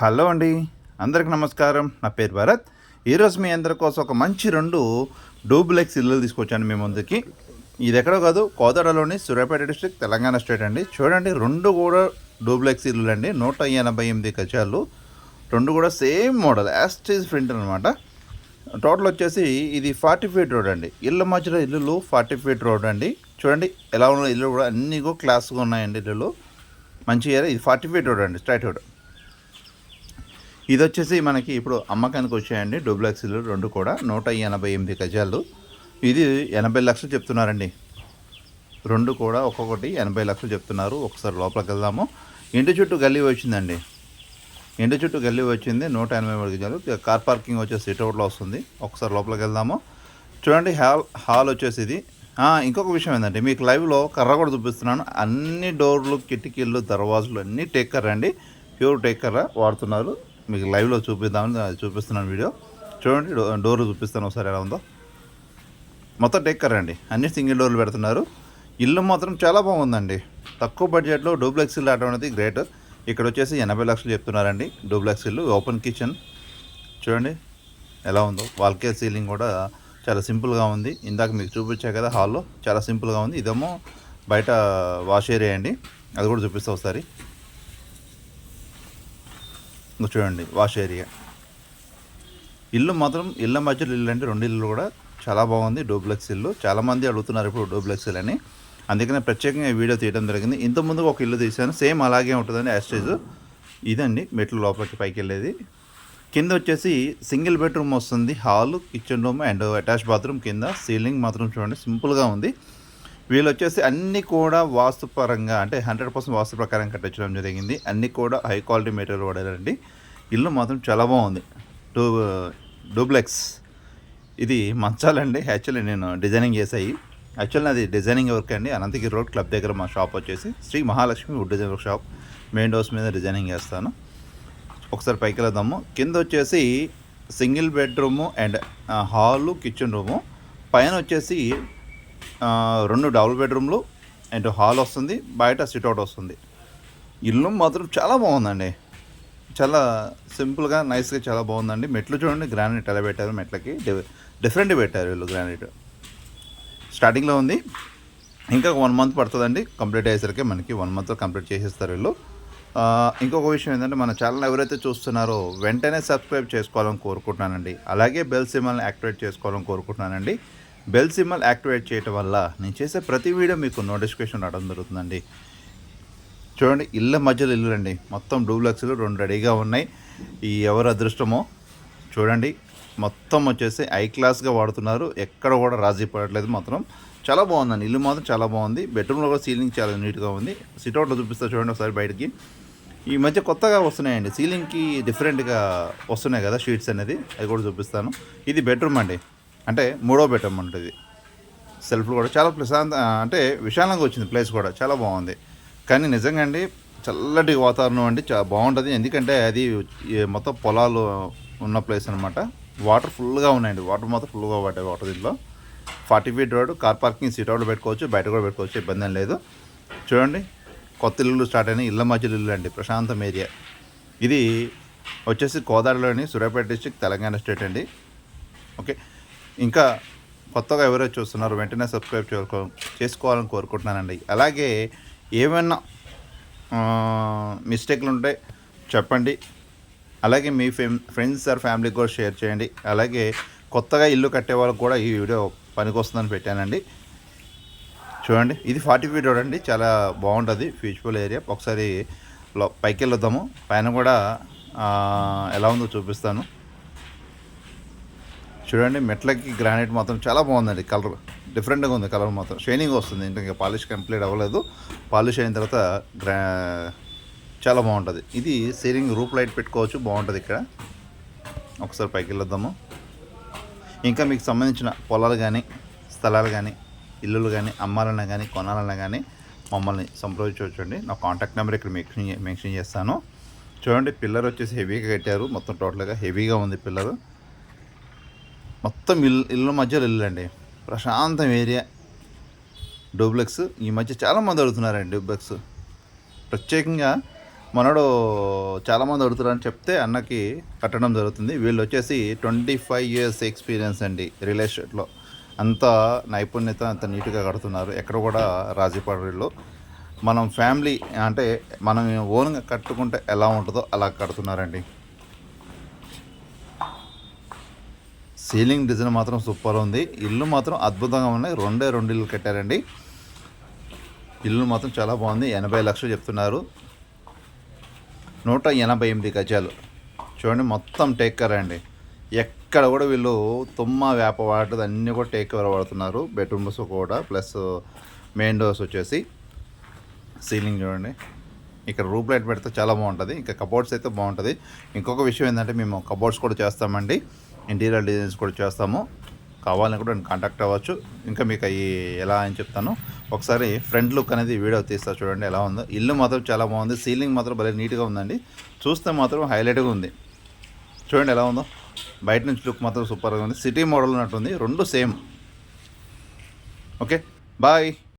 Hello అండి. అందరికి నమస్కారం. నా పేరు భరత్. ఈరోజు మీ అందరి కోసం ఒక మంచి రెండు డూప్లెక్స్ ఇల్లు తీసుకొచ్చాను మీ ముందుకి. ఇది ఎక్కడో కాదు కోదాడలోని సూర్యాపేట డిస్ట్రిక్ట్ తెలంగాణ స్టేట్ అండి. చూడండి రెండు కూడా డూప్లెక్స్ ఇల్లు అండి నూట ఎనభై ఎనిమిది గజాలు. రెండు కూడా same model as it is print అనమాట టోటల్ వచ్చేసి ఇది ఫార్టీ ఫీట్ రోడ్ అండి. ఇళ్ళ మధ్యలో ఇల్లులు ఫార్టీ ఫీట్ రోడ్ అండి. చూడండి ఎలా ఉన్న ఇల్లు కూడా అన్నీ కూడా క్లాస్గా ఉన్నాయండి ఇల్లులు. మంచి ఏరియా. ఇది ఫార్టీ ఫీట్ రోడ్ అండి స్ట్రైట్ రోడ్. ఇది వచ్చేసి మనకి ఇప్పుడు అమ్మకానికి వచ్చాయండి డూబ్లెక్స్లు రెండు కూడా నూట ఎనభై ఎనిమిది గజాలు. ఇది ఎనభై లక్షలు చెప్తున్నారండి. రెండు కూడా ఒక్కొక్కటి ఎనభై లక్షలు చెప్తున్నారు. ఒకసారి లోపలికి వెళ్దాము. ఇంటి చుట్టూ గల్లీ వచ్చిందండి. ఇంటి చుట్టూ గల్లీ వచ్చింది. నూట ఎనభై మూడు గజాలు. కార్ పార్కింగ్ వచ్చేసి సిట్అవుట్లో వస్తుంది. ఒకసారి లోపలికి వెళ్దాము. చూడండి హాల్ హాల్ వచ్చేసి ఇది. ఇంకొక విషయం ఏంటంటే మీకు లైవ్లో కర్ర కూడా చూపిస్తున్నాను. అన్ని డోర్లు కిటికీలు దర్వాజులు అన్నీ టేకర్ అండి. ప్యూర్ టేకర్ వాడుతున్నారు. మీకు లైవ్లో చూపిద్దామని చూపిస్తున్నాను వీడియో. చూడండి డో- డోర్ చూపిస్తాను ఒకసారి ఎలా ఉందో. మొత్తం టెక్కర్ అండి. అన్ని సింగిల్ డోర్లు పెడుతున్నారు. ఇల్లు మాత్రం చాలా బాగుందండి. తక్కువ బడ్జెట్లో డూప్లెక్స్ ఇల్లు ఆడటం అనేది గ్రేట్. ఇక్కడ వచ్చేసి ఎనభై లక్షలు చెప్తున్నారండి డూప్లెక్స్ ఇల్లు ఓపెన్ కిచెన్. చూడండి ఎలా ఉందో. వాల్కే సీలింగ్ కూడా చాలా సింపుల్గా ఉంది. ఇందాక మీకు చూపించా కదా హాల్లో చాలా సింపుల్గా ఉంది. ఇదేమో బయట వాష్ ఏరియా అండి. అది కూడా చూపిస్తా ఒకసారి. చూడండి వాష్ ఏరియా. ఇల్లు మాత్రం ఇళ్ళ మధ్యలో ఇల్లు అంటే రెండు ఇల్లు కూడా చాలా బాగుంది డూప్లెక్స్ ఇల్లు. చాలామంది అడుగుతున్నారు ఇప్పుడు డూప్లెక్స్ ఇల్లు అని అందుకనే ప్రత్యేకంగా వీడియో తీయడం జరిగింది. ఇంతకుముందు ఒక ఇల్లు తీశాను సేమ్ అలాగే ఉంటుందండి యాస్టేజ్ ఇదండి మెట్లు లోపలికి పైకి వెళ్ళేది. కింద వచ్చేసి సింగిల్ బెడ్రూమ్ వస్తుంది hall kitchen room and attach bathroom కింద. సీలింగ్ మాత్రం చూడండి సింపుల్గా ఉంది. వీళ్ళు వచ్చేసి అన్నీ కూడా వాస్తుపరంగా అంటే హండ్రెడ్ పర్సెంట్ వాస్తు ప్రకారం కట్టించడం జరిగింది. అన్నీ కూడా హై క్వాలిటీ మెటీరియల్ వాడారండి. ఇల్లు మాత్రం చాలా బాగుంది. డూ డూప్లెక్స్. ఇది మంచాలండి. యాక్చువల్లీ నేను డిజైనింగ్ చేసాయి యాక్చువల్లీ అది డిజైనింగ్ వర్క్ అండి. అనంతగిరి రోడ్ క్లబ్ దగ్గర మా షాప్ వచ్చేసి Shri Mahalakshmi wood design work shop. Main doors మీద డిజైనింగ్ చేస్తాను. ఒకసారి పైకి వెళ్దాము. కింద వచ్చేసి single bedroom and hall kitchen room. పైన వచ్చేసి రెండు డబుల్ బెడ్రూమ్లు అండ్ హాల్ వస్తుంది బయట సిట్అవుట్ వస్తుంది. ఇల్లు మాత్రం చాలా బాగుందండి. చాలా సింపుల్గా నైస్గా చాలా బాగుందండి. మెట్లు చూడండి గ్రానైట్ ఎలా పెట్టారు మెట్లకి. డిఫరెంట్ పెట్టారు వీళ్ళు గ్రానైట్ స్టార్టింగ్లో ఉంది. ఇంకా వన్ మంత్ పడుతుందండి. కంప్లీట్ అయ్యేసరికి మనకి వన్ మంత్లో కంప్లీట్ చేసేస్తారు వీళ్ళు. ఇంకొక విషయం ఏంటంటే మన ఛానల్ ఎవరైతే చూస్తున్నారో వెంటనే సబ్స్క్రైబ్ చేసుకోవాలని కోరుకుంటున్నానండి. అలాగే బెల్ సిమల్ని యాక్టివేట్ చేసుకోవాలని కోరుకుంటున్నానండి. బెల్ సిమ్మల్ యాక్టివేట్ చేయటం వల్ల నేను చేసే ప్రతి వీడియో మీకు నోటిఫికేషన్ రావడం జరుగుతుందండి. చూడండి ఇళ్ళ మధ్యలో ఇల్లు అండి. మొత్తం డూప్లెక్స్లు రెండు రెడీగా ఉన్నాయి. ఈ ఎవరు అదృష్టమో చూడండి. మొత్తం వచ్చేసి ఐ క్లాస్గా వాడుతున్నారు. ఎక్కడ కూడా రాజీ పడట్లేదు మాత్రం. చాలా బాగుందండి. ఇల్లు మాత్రం చాలా బాగుంది. బెడ్రూమ్లో కూడా సీలింగ్ చాలా నీట్గా ఉంది. సిట్అవుట్లో చూపిస్తా చూడండి ఒకసారి బయటికి. ఈ మధ్య కొత్తగా వస్తున్నాయండి. సీలింగ్కి డిఫరెంట్గా వస్తున్నాయి కదా షీట్స్ అనేది. అది కూడా చూపిస్తాను. ఇది బెడ్రూమ్ అండి. అంటే మూడో బెడ్రూమ్ ఉంటుంది. సెల్ఫ్లు కూడా చాలా ప్రశాంత అంటే విశాలంగా వచ్చింది ప్లేస్ కూడా చాలా బాగుంది. కానీ నిజంగా అండి చల్లటి వాతావరణం అండి చాలా బాగుంటుంది. ఎందుకంటే అది మొత్తం పొలాలు ఉన్న ప్లేస్ అనమాట వాటర్ ఫుల్గా ఉన్నాయండి. వాటర్ మొత్తం ఫుల్గా పడ్డాయి వాటర్ దీంట్లో. Forty feet road car parking sit out పెట్టుకోవచ్చు బయట కూడా పెట్టుకోవచ్చు ఇబ్బంది ఏం లేదు. చూడండి కొత్త ఇల్లు స్టార్ట్ అయిన ఇళ్ళ మధ్యలో ఇల్లు అండి ప్రశాంతం ఏరియా. ఇది వచ్చేసి కోదాడలోని సూర్యాపేట డిస్టిక్ తెలంగాణ స్టేట్ అండి. ఓకే. ఇంకా కొత్తగా ఎవరైతే చూస్తున్నారో వెంటనే సబ్స్క్రైబ్ చేసుకో చేసుకోవాలని కోరుకుంటున్నానండి. అలాగే ఏమైనా మిస్టేక్లు ఉంటే చెప్పండి. అలాగే మీ ఫ్రెండ్స్ ఆర్ ఫ్యామిలీకి కూడా షేర్ చేయండి. అలాగే కొత్తగా ఇల్లు కట్టే వాళ్ళకి కూడా ఈ వీడియో పనికొస్తుందని పెట్టానండి. చూడండి ఇది ఫార్టీ ఫీట్ రోడ్ అండి. చాలా బాగుంటుంది. ఫీజిబుల్ ఏరియా ఒకసారి పైకి వెళ్దాము పైన కూడా ఎలా ఉందో చూపిస్తాను. చూడండి మెట్లకి గ్రానైట్ మాత్రం చాలా బాగుందండి. కలర్ డిఫరెంట్గా ఉంది కలర్ మాత్రం. షైనింగ్ వస్తుంది ఇంకా పాలిష్ కంప్లీట్ అవ్వలేదు. పాలిష్ అయిన తర్వాత గ్రా చాలా బాగుంటుంది. ఇది సీలింగ్ రూప్ లైట్ పెట్టుకోవచ్చు బాగుంటుంది ఇక్కడ. ఒకసారి పైకి వెళ్ళొద్దాము. ఇంకా మీకు సంబంధించిన పొలాలు కానీ స్థలాలు కానీ ఇల్లులు కానీ అమ్మాలన్నా కానీ కొనాలన్నా కానీ మమ్మల్ని సంప్రదించవచ్చండి. నా కాంటాక్ట్ నెంబర్ ఇక్కడ మెన్షన్ మెన్షన్ చేస్తాను. చూడండి పిల్లర్ వచ్చేసి హెవీగా కట్టారు. మొత్తం టోటల్గా హెవీగా ఉంది పిల్లరు. మొత్తం ఇల్లు ఇళ్ళ మధ్యలో ఇల్లు అండి ప్రశాంతం ఏరియా. డూప్లెక్స్. ఈ మధ్య చాలామంది అడుగుతున్నారండి డూప్లెక్స్. ప్రత్యేకంగా మనోడు చాలామంది అడుగుతున్నారని చెప్తే అన్నకి కట్టడం జరుగుతుంది. వీళ్ళు వచ్చేసి ట్వంటీ ఫైవ్ ఇయర్స్ ఎక్స్పీరియన్స్ అండి రియల్ ఎస్టేట్లో. అంత నైపుణ్యత అంత నీట్గా కడుతున్నారు. ఎక్కడ కూడా రాజీ మనం ఫ్యామిలీ అంటే మనం ఓన్గా కట్టుకుంటే ఎలా ఉంటుందో అలా కడుతున్నారండి. సీలింగ్ డిజైన్ మాత్రం సూపర్ ఉంది. ఇల్లు మాత్రం అద్భుతంగా ఉన్నాయి. రెండే రెండు ఇల్లు కట్టారండి. ఇల్లు మాత్రం చాలా బాగుంది. ఎనభై లక్షలు చెప్తున్నారు. నూట ఎనభై ఎనిమిది గజాలు. చూడండి మొత్తం టేక్ కవర్ అండి. ఎక్కడ కూడా వీళ్ళు తుమ్మ వేప వాటర్ అన్నీ కూడా టేక్ కవర్ వాడుతున్నారు. బెడ్రూమ్స్ కూడా ప్లస్ మెయిన్ డోర్స్ వచ్చేసి సీలింగ్ చూడండి. ఇక్కడ రూప్ లైట్ పెడితే చాలా బాగుంటుంది. ఇంకా కబోర్డ్స్ అయితే బాగుంటుంది. ఇంకొక విషయం ఏంటంటే మేము కబోర్డ్స్ కూడా చేస్తామండి. ఇంటీరియర్ డిజైన్స్ కూడా చేస్తాము. కావాలని కూడా నేను కాంటాక్ట్ అవ్వచ్చు. ఇంకా మీకు అవి ఎలా అని చెప్తాను. ఒకసారి ఫ్రంట్ లుక్ అనేది వీడియో తీస్తా చూడండి ఎలా ఉందో. ఇల్లు మాత్రం చాలా బాగుంది. సీలింగ్ మాత్రం భలే నీట్గా ఉందండి. చూస్తే మాత్రం హైలైట్గా ఉంది. చూడండి ఎలా ఉందో. బయట నుంచి లుక్ మాత్రం సూపర్గా ఉంది. సిటీ మోడల్ ఉన్నట్టుంది రెండు సేమ్. ఓకే. బాయ్.